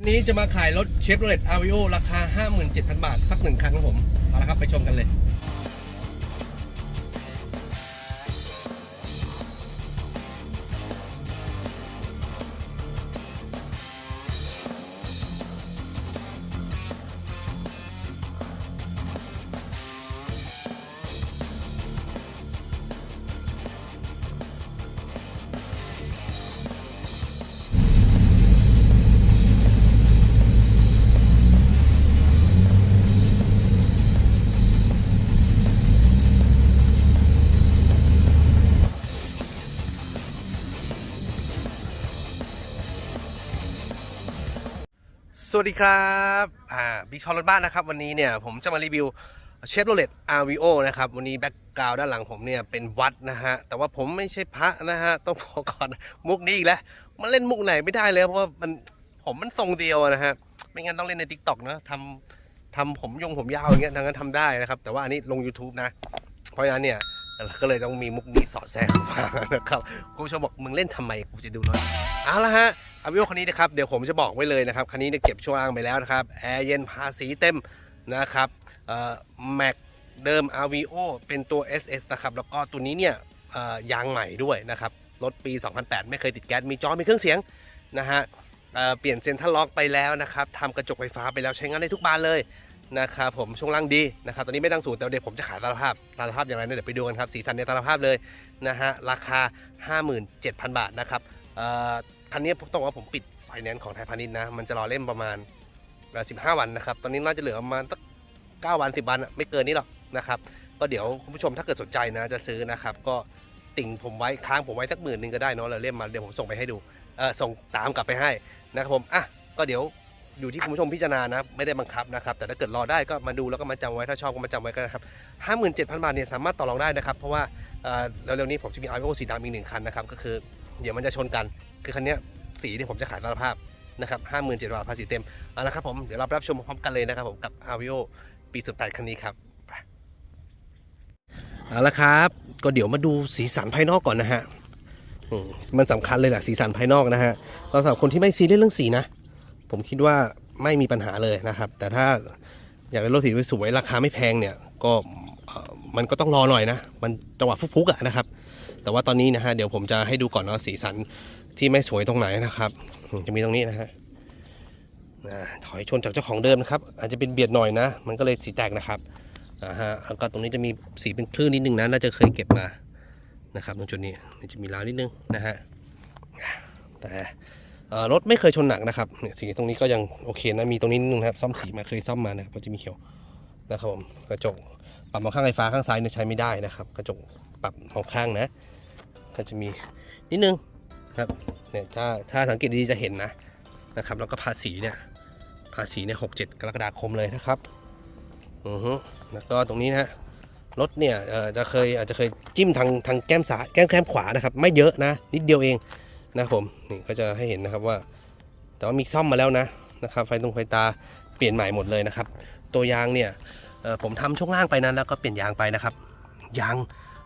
วันนี้จะมาขายรถเชฟโรเลตอาวิโอราคา 57,000 บาท สักหนึ่งคันครับผม เอาละครับ ไปชมกันเลย สวัสดีครับอ่าบิ๊กชอรถบ้านนะครับ วันนี้เนี่ยผมจะมารีวิวเชฟโรเลตอาวิโอนะครับ วันนี้แบ็กกราวด้านหลังผมเนี่ยเป็นวัดนะฮะ แต่ว่าผมไม่ใช่พระนะฮะ ต้องบอกก่อนมุกนี้อีกแล้ว มันเล่นมุกไหนไม่ได้เลยเพราะว่ามันผมมันทรงเดียวนะฮะ ไม่งั้นต้องเล่นใน t ิ k t o k นะทำทำผมยงผมยาวอย่างเงี้ยทางนั้นทำได้นะครับ แต่ว่าอันนี้ลง YouTube นะ เพราะฉะนั้นเนี่ยก็เลยต้องมีมุกนี้สอดแทรกเข้ามานะครับคุณผู้ชมบอกมึงเล่นทำไมกูจะดูหน่อยเอาละฮะ อาวิโอคันนี้นะครับ เดี๋ยวผมจะบอกไว้เลยนะครับ คันนี้เนี่ยเก็บช่วงล่างไปแล้วนะครับ แอร์เย็นภาษีเต็มนะครับแม็กเดิม a v i o เป็นตัว SS นะครับ แล้วก็ตัวนี้เนี่ยยางใหม่ด้วยนะครับ รถปี 2008 ไม่เคยติดแก๊ส มีจอ มีเครื่องเสียงนะฮะเเปลี่ยนเซ็นทรัลล็อกไปแล้วนะครับทำกระจกไฟฟ้าไปแล้วใช้งานได้ทุกบานเลยนะครับผมช่วงล่างดีนะครับตอนนี้ไม่ตั้งศูนย์แต่เดี๋ยวผมจะขายตาลภาพตาลภาพอย่างไรเนี่ยเดี๋ยวไปดูกันครับสีสันในตาลภาพเลยนะฮะราคา 57,000 บาทนะครับ คันนี้ผมต้องบอกว่าผมปิดไฟแนนซ์ของไทยพาณิชย์นะ มันจะรอเล่มประมาณเอ่อ15วันนะครับ ตอนนี้น่าจะเหลือประมาณสัก9วัน10วันอะไม่เกินนี้หรอกนะครับ ก็เดี๋ยวคุณผู้ชมถ้าเกิดสนใจนะจะซื้อนะครับ ก็ติ่งผมไว้ค้างผมไว้สักหมื่นหนึ่งก็ได้เนาะแล้วเล่มมาเดี๋ยวผมส่งไปให้ดูเออส่งตามกลับไปให้นะครับผมอะก็เดี๋ยวอยู่ที่คุณผู้ชมพิจารณานะไม่ได้บังคับนะครับ แต่ถ้าเกิดรอได้ก็มาดูแล้วก็มาจำไว้ถ้าชอบก็มาจำไว้ก็ได้ครับ57,000บาทเนี่ยสามารถต่อรองได้นะครับ เพราะว่าเออเร็วๆนี้ผมจะมี i อ o สีดำอีกหนึ่งคันนะครับก็คือเดี๋ยวมันจะชนกัน คือคันนี้สีที่ผมจะขายตามภาพนะครับห้าหมื่นเจ็ดบาทภาษีเต็มเอาละครับผมเดี๋ยวเราไปรับชมพร้อมกันเลยนะครับผมกับ a v i o ปีสุดแปดคันนี้ครับเอาละครับ ก็เดี๋ยวมาดูสีสันภายนอกก่อนนะฮะมันสำคัญเลยแหละสีสันภายนอกนะฮะเราสำหรับคนที่ไม่ซีเรียสเรื่องสีนะ ผมคิดว่าไม่มีปัญหาเลยนะครับ แต่ถ้าอยากได้รถสีสวยๆราคาไม่แพงเนี่ยก็ มันก็ต้องรอหน่อยนะ มันจังหวะฟุกๆอะนะครับ แต่ว่าตอนนี้นะฮะเดี๋ยวผมจะให้ดูก่อนเนาะสีสันที่ไม่สวยตรงไหนนะครับ จะมีตรงนี้นะฮะถอยชนจากเจ้าของเดิมนะครับ อาจจะเป็นเบียดหน่อยนะ มันก็เลยสีแตกนะครับอ่าฮะแล้วก็ตรงนี้จะมีสีเป็นคลื่นนิดนึงนะ น่าจะเคยเก็บมานะครับตรงจุดนี้จะมีราวนิดนึงนะฮะแต่เออรถไม่เคยชนหนักนะครับสีตรงนี้ก็ยังโอเคนะมีตรงนี้นิดนึงนะครับ ซ่อมสีมาเคยซ่อมมานะครับก็จะมีเขียวนะครับผมกระจก ปรับมองข้างไฟฟ้าข้างซ้ายเนี่ยใช้ไม่ได้นะครับ กระจกปรับมองข้างนะ ก็จะมีนิดนึงครับเนี่ยถ้าถ้าสังเกตดีจะเห็นนะนะครับ แล้วก็ภาษีเนี่ยภาษีเนี่ยหกเจ็ดกรกฎาคมเลยนะครับอือฮึแล้วก็ตรงนี้นะรถเนี่ยเอ่อจะเคยอาจจะเคยจิ้มทางทางแก้มซ้ายแก้มแก้มขวานะครับ ไม่เยอะนะ นิดเดียวเองนะครับผมนี่ก็จะให้เห็นนะครับว่า แต่ว่ามีซ่อมมาแล้วนะนะครับไฟตรงไฟตาเปลี่ยนใหม่หมดเลยนะครับ ตัวยางเนี่ย ผมทำช่วงล่างไปนั้นแล้วก็เปลี่ยนยางไปนะครับยาง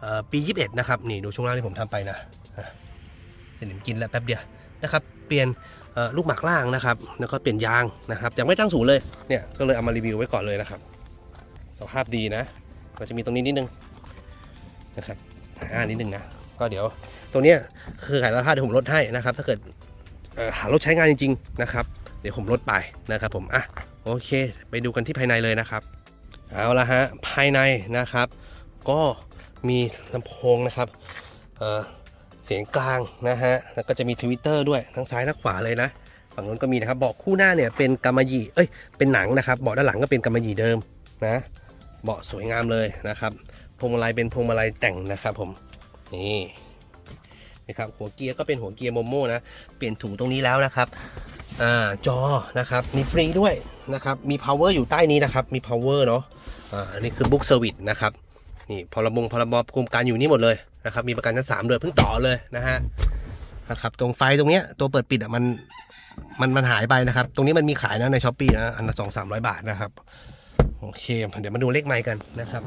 เอ่อปี 21 นะครับนี่ดูช่วงล่างที่ผมทำไปนะสนิมกินแล้วแป๊บเดียวนะครับ เปลี่ยนลูกหมากล่างนะครับ แล้วก็เปลี่ยนยางนะครับยังไม่ตั้งศูนย์เลยเนี่ยก็เลยเอามารีวิวไว้ก่อนเลยนะครับ สภาพดีนะ ก็จะมีตรงนี้นิดนึงนะครับอ่านิดนึงนะก็เดี๋ยวตรงนี้คือขายราคาเดี๋ยวผมลดให้นะครับ ถ้าเกิดหารถใช้งานจริง ๆ นะครับ เดี๋ยวผมลดไปนะครับผมอะโอเค ไปดูกันที่ภายในเลยนะครับ เอาละฮะภายในนะครับ ก็มีลำโพงนะครับเเสียงกลางนะฮะแล้วก็จะมีทวิตเตอร์ด้วยทั้งซ้ายทั้งขวาเลยนะฝั่งนู้นก็มีนะครับเบาะคู่หน้าเนี่ยเป็นกำมะหยี่เอ้ยเป็นหนังนะครับเบาะด้านหลังก็เป็นกำมะหยี่เดิมนะเบาะสวยงามเลยนะครับพวงมาลัยเป็นพวงมาลัยแต่งนะครับผมนี่นะครับหัวเกียร์ก็เป็นหัวเกียร์โมโม่นะเปลี่ยนถุงตรงนี้แล้วนะครับ จอนะครับมีฟรีด้วยนะครับมี power อยู่ใต้นี้นะครับมี power เนาะอ่าอันนี้คือ book service นะครับนี่พรบงพรบโครงการอยู่นี่หมดเลยนะครับมีประกันชั้นสามเลยเพิ่งต่อเลยนะฮะนะครับตรงไฟตรงเนี้ยตัวเปิดปิดอะมันมันมันหายไปนะครับ ตรงนี้มันมีขายนะในช้อปปี้นะอันละสองสามร้อยบาทนะครับโอเค เดี๋ยวมาดูเลขไมค์กันนะครับ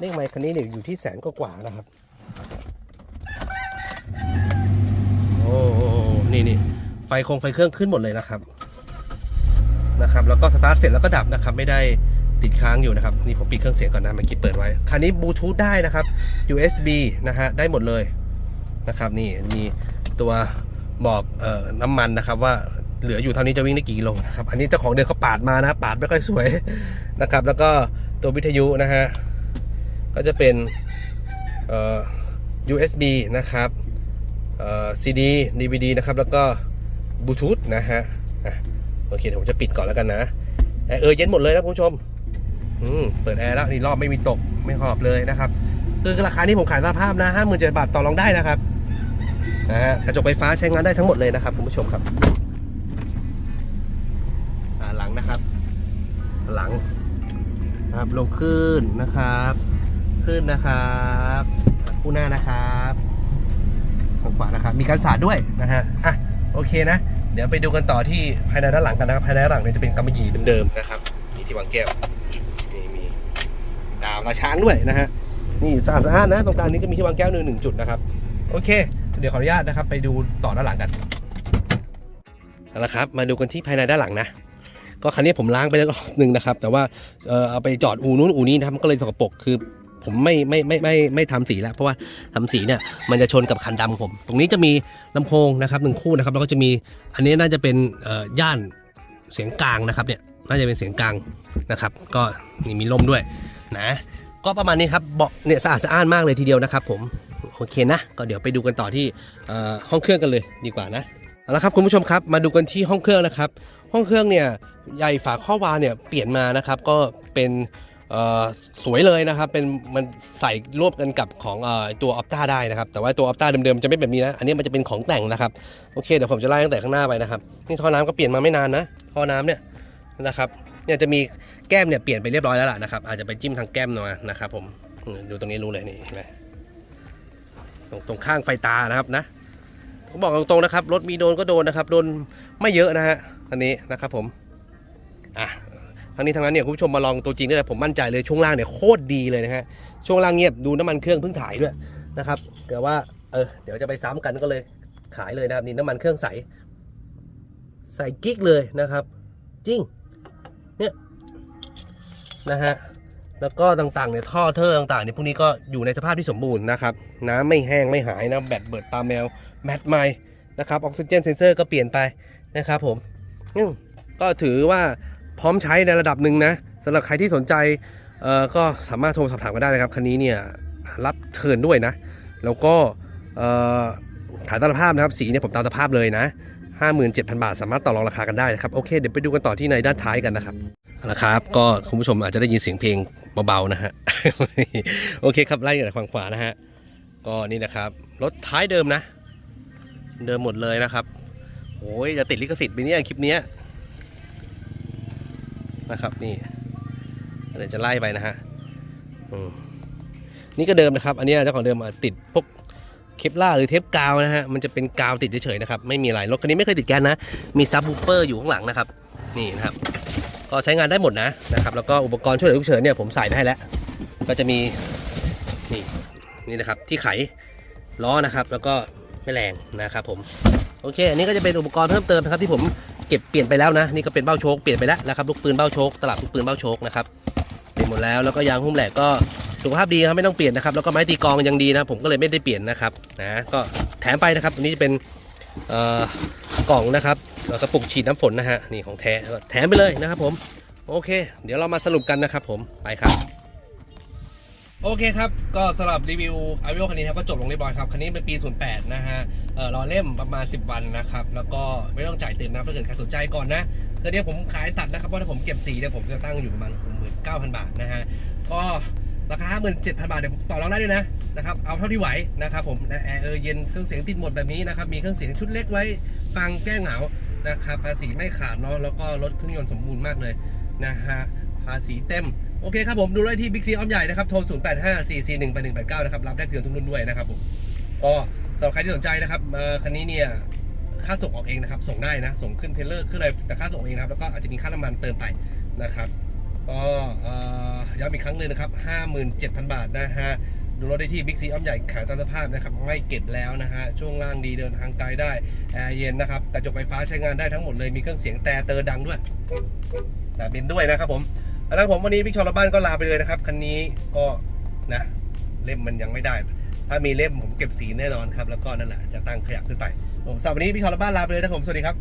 เลขไมค์คันนี้เนี่ยอยู่ที่แสนกว่านะครับโอ้โหนี่นี่ไฟ คงไฟเครื่องขึ้นหมดเลยนะครับนะครับ แล้วก็สตาร์ทเสร็จแล้วก็ดับนะครับ ไม่ได้ติดค้างอยู่นะครับนี่ผมปิดเครื่องเสียงก่อนนะเมื่อกี้เปิดไว้คันนี้บลูทูธได้นะครับ USB นะฮะได้หมดเลยนะครับ นี่มีตัวบอกเอ่อน้ำมันนะครับ ว่าเหลืออยู่เท่านี้จะวิ่งได้กี่กิโลนะครับอันนี้เจ้าของเดินเขาปาดมานะปาดไม่ค่อยสวยนะครับ แล้วก็ตัววิทยุนะฮะก็จะเป็นเอ่อ USB นะครับเอ่อ CD DVD นะครับ แล้วก็ บลูทูธนะฮะอะโอเคเดี๋ยวผมจะปิดก่อนแล้วกันนะแอร์เออเย็นหมดเลยนะคุณผู้ชมอืมเปิดแอร์แล้วนี่รอบไม่มีตกไม่หอบเลยนะครับคือราคานี้ผมขายสภาพนะห้าหมื่นเจ็ดบาทต่อรองได้นะครับนะฮะกระจกไฟฟ้าใช้งานได้ทั้งหมดเลยนะครับคุณผู้ชมครับหลังนะครับ หลังนะครับลงขึ้นนะครับ ขึ้นนะครับคู่หน้านะครับทางขวานะครับ มีการสาดด้วยนะฮะอะ โอเคนะ เดี๋ยวไปดูกันต่อที่ภายในด้านหลังกันนะครับ ภายในด้านหลังเนี่ยจะเป็นกำมะหยี่เดิมๆนะครับมีที่วางแก้วนี่มีดาวราช้างด้วยนะฮะนี่สะอาดสะอาดนะ ตรงกลางนี้ก็มีที่วางแก้วหนึ่งหนึ่งจุดนะครับ โอเค เดี๋ยวขออนุญาตนะครับ ไปดูต่อด้านหลังกันเอาละครับ มาดูกันที่ภายในด้านหลังนะก็คันนี้ผมล้างไปแล้วรอบหนึ่งนะครับ แต่ว่าเออเอาไปจอดอูนู้นอูนี้นะครับมันก็เลยสกปรกคือ ผมไม่ไม่ไม่ไม่ไม่ไม่ทำสีแล้ว เพราะว่าทำสีเนี่ยมันจะชนกับคันดำของผม ตรงนี้จะมีลำโพงนะครับหนึ่งคู่นะครับแล้วก็จะมีอันนี้น่าจะเป็นย่านเสียงกลางนะครับเนี่ยน่าจะเป็นเสียงกลางนะครับ ก็นี่มีลมด้วยนะก็ประมาณนี้ครับเบาะเนี่ยสะอาดสะอ้านมากเลยทีเดียวนะครับ ผมโอเคนะ ก็เดี๋ยวไปดูกันต่อที่ห้องเครื่องกันเลยดีกว่านะเอาละครับคุณผู้ชมครับมาดูกันที่ห้องเครื่องนะครับ ห้องเครื่องเนี่ยใหญ่ฝาข้อวาเนี่ยเปลี่ยนมานะครับก็เป็น สวยเลยนะครับเป็นมันใส่รวมกันกับของอตัวออปต้าได้นะครับ แต่ว่าตัวออปต้าเดิมๆจะไม่แบบนี้นะ อันนี้มันจะเป็นของแต่งนะครับ โอเคเดี๋ยวผมจะไล่ตั้งแต่ข้างหน้าไปนะครับ นี่ท่อน้ำก็เปลี่ยนมาไม่นานนะท่อน้ำเนี่ยนะครับเนี่ยจะมีแก้มเนี่ยเปลี่ยนไปเรียบร้อยแล้วล่ะนะครับ อาจจะไปจิ้มทางแก้มหน่อยนะครับผมอืมดูตรงนี้รู้เลยนี่เห็นไหมตรงตรงข้างไฟตานะครับนะผมบอกตรงๆนะครับรถมีโดนก็โดนนะครับโดนไม่เยอะนะฮะอันนี้นะครับผมอะ ทั้งนี้ทั้งนั้นเนี่ยคุณผู้ชมมาลองตัวจริงได้เลยผมมั่นใจเลยช่วงล่างเนี่ยโคตรดีเลยนะฮะช่วงล่างเงียบดูน้ำมันเครื่องเพิ่งถ่ายด้วยนะครับเกิดว่าเออเดี๋ยวจะไปซ้ำกันก็เลยขายเลยนะครับนี่น้ำมันเครื่องใส ใส่กิ๊กเลยนะครับ จริงเนี่ยนะฮะแล้วก็ต่างๆเนี่ยท่อเทอร์ต่างๆเนี่ยพวกนี้ก็อยู่ในสภาพที่สมบูรณ์นะครับน้ำไม่แห้งไม่หายนะแบตเบิดตามแมวแมทใหม่นะครับออกซิเจนเซนเซอร์ก็เปลี่ยนไปนะครับผมก็ถือว่า พร้อมใช้ในระดับหนึ่งนะสำหรับใครที่สนใจเอ่อก็สามารถโทรสอบถามกันได้นะครับคันนี้เนี่ยรับเทินด้วยนะ แล้วก็ขายตามสภาพนะครับสีเนี่ยผมตามสภาพเลยนะ 57,000 บาท สามารถต่อรองราคากันได้นะครับโอเคเดี๋ยวไปดูกันต่อที่ในด้านท้ายกันนะครับเอาละครับก็คุณผู้ชมอาจจะได้ยินเสียงเพลงเบาๆนะฮะโอเคครับไล่จากฝั่งขวานะฮะก็นี่นะครับรถท้ายเดิมนะ เดิมหมดเลยนะครับโอ้ยจะติดลิขสิทธิ์ไปเนี่ยคลิปเนี้ย นะครับ นี่เดี๋ยวจะไล่ไปนะฮะนี่ก็เดิมนะครับ อันนี้เจ้าของเดิมติดพวกเคปล่าหรือเทปกาวนะฮะมันจะเป็นกาวติดเฉยๆนะครับไม่มีอะไรรถคันนี้ไม่เคยติดแก๊สนะ มีซับวูเปอร์อยู่ข้างหลังนะครับ นี่นะครับ ก็ใช้งานได้หมดนะนะครับ แล้วก็อุปกรณ์ช่วยเหลือฉุกเฉินเนี่ยผมใส่ไปให้แล้ว ก็จะมีนี่นี่นะครับที่ไขล้อนะครับ แล้วก็ไม่แรงนะครับผมโอเค อันนี้ก็จะเป็นอุปกรณ์เพิ่มเติมนะครับที่ผม ก็บเปลี่ยนไปแล้วนะนี่ก็เป็นเบ้าโชคเปลี่ยนไปแล้วนะครับลูกปืนเบ้าโชคตลับลูกปืนเบ้าโชคนะครับเปลี่ยนหมดแล้วแล้วก็ยางหุ้มแหลกก็สุขภาพดีครับไม่ต้องเปลี่ยนนะครับแล้วก็ไม้ตีกองยังดีนะผมก็เลยไม่ได้เปลี่ยนนะครับนะก็แถมไปนะครับอันนี้จะเป็นเอ่อกล่องนะครับกระปุกฉีดน้ำฝนนะฮะนี่ของแท้แถมไปเลยนะครับผมโอเค เดี๋ยวเรามาสรุปกันนะครับผมไปครับ โอเคครับ ก็สำหรับรีวิวอาวิโอคันนี้ครับก็จบลงเรียบร้อยครับ คันนี้เป็นปี 08 นะฮะเออรอเล่มประมาณ 10 วันนะครับ แล้วก็ไม่ต้องจ่ายเต็มนะถ้าเกิดใครสนใจก่อนนะคือเนี้ยผมขายตัดนะครับ เพราะถ้าผมเก็บสีเนี่ยผมจะตั้งอยู่ประมาณ69,000 บาทนะฮะ ก็ราคา 57,000 บาทเนี่ยผมต่อรองได้ด้วยนะนะครับ เอาเท่าที่ไหวนะครับผมและแอร์เออเย็นเครื่องเสียงติดหมดแบบนี้นะครับ มีเครื่องเสียงชุดเล็กไว้ฟังแก้เหงานะครับ ภาษีไม่ขาดเนาะ แล้วก็รถเครื่องยนต์สมบูรณ์มากเลยนะฮะ ภาษีเต็ม โอเคครับผมดูได้ที่บิ๊กซีอ้อมใหญ่นะครับโทร 0 8 5 4 4 1 8 1 8 9 นะครับ รับได้เกือบทุกรุ่นด้วยนะครับผมก็สำหรับใครที่สนใจนะครับคันนี้เนี่ยค่าส่งออกเองนะครับ ส่งได้นะ ส่งขึ้นเทรลเลอร์ขึ้นอะไรแต่ค่าส่งเองนะครับ แล้วก็อาจจะมีค่าน้ำมันเติมไปนะครับ ก็เอ่อย้ำอีกครั้งหนึ่งนะครับ 57,000 บาทนะฮะ ดูรถได้ที่บิ๊กซีอ้อมใหญ่ขายตามสภาพนะครับ ไม่เก็บแล้วนะฮะ ช่วงล่างดีเดินทางไกลได้ แอร์เย็นนะครับ กระจกไฟฟ้าใช้งานได้ทั้งหมดเลย มีเครื่องเสียงแต่เตอร์ดังด้วย แต่เป็นด้วยนะครับผม แล้วผมวันนี้พี่ชอลบ้านก็ลาไปเลยนะครับ คันนี้ก็นะ เล่มมันยังไม่ได้ ถ้ามีเล่มผมเก็บสีแน่นอนครับ แล้วก็นั่นแหละจะตั้งขยับขึ้นไปผมสำหรับวันนี้พี่ชอลบ้านลาไปเลยนะครับผมสวัสดีครับ